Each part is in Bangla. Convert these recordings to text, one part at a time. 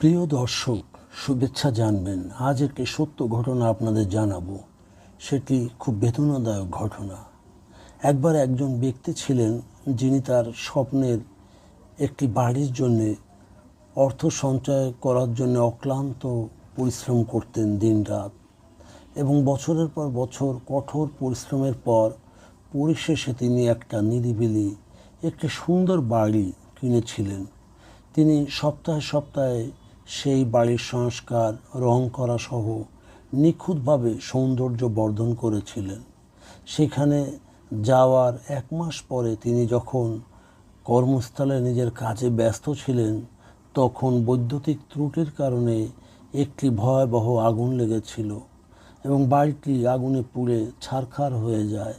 প্রিয় দর্শক, শুভেচ্ছা জানবেন। আজ একটি সত্য ঘটনা আপনাদের জানাব। সেটি খুব বেদনাদায়ক ঘটনা। একবার একজন ব্যক্তি ছিলেন যিনি তার স্বপ্নের একটি বাড়ির জন্যে অর্থ সঞ্চয় করার জন্য অক্লান্ত পরিশ্রম করতেন দিনরাত এবং বছরের পর বছর, কঠোর পরিশ্রমের পর পরিশেষে তিনি একটা নিরিবিলি, একটি সুন্দর বাড়ি কিনেছিলেন। তিনি সপ্তাহে সপ্তাহে সেই বাড়ির সংস্কার, রং করা সহ নিখুঁতভাবে সৌন্দর্য বর্ধন করেছিলেন। সেখানে যাওয়ার এক মাস পরে তিনি যখন কর্মস্থলে নিজের কাজে ব্যস্ত ছিলেন, তখন বৈদ্যুতিক ত্রুটির কারণে একটি ভয়াবহ আগুন লেগেছিল এবং বাড়িটি আগুনে পুড়ে ছারখার হয়ে যায়।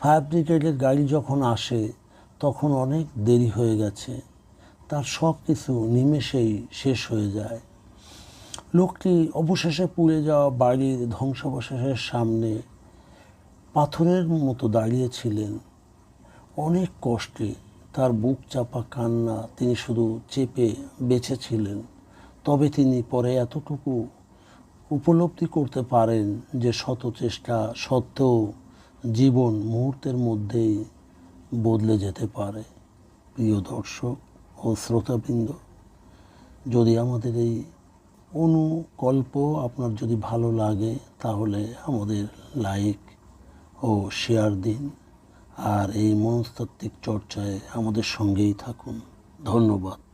ফায়ার ব্রিগেডের গাড়ি যখন আসে, তখন অনেক দেরি হয়ে গেছে। তার সব কিছু নিমেষেই শেষ হয়ে যায়। লোকটি অবশেষে পুড়ে যাওয়া বাড়ির ধ্বংসাবশেষের সামনে পাথরের মতো দাঁড়িয়েছিলেন অনেক কষ্টে তার বুক চাপা কান্না তিনি শুধু চেপে বেঁচেছিলেন। তবে তিনি পরে এতটুকু উপলব্ধি করতে পারেন যে শত চেষ্টা সত্ত্বেও জীবন মুহূর্তের মধ্যেই বদলে যেতে পারে। প্রিয় দর্শক ও শ্রোতাবৃন্দ, যদি আমাদের এই অনুকল্প আপনার যদি ভালো লাগে, তাহলে আমাদের লাইক ও শেয়ার দিন আর এই মনস্তাত্ত্বিক চর্চায় আমাদের সঙ্গেই থাকুন। ধন্যবাদ।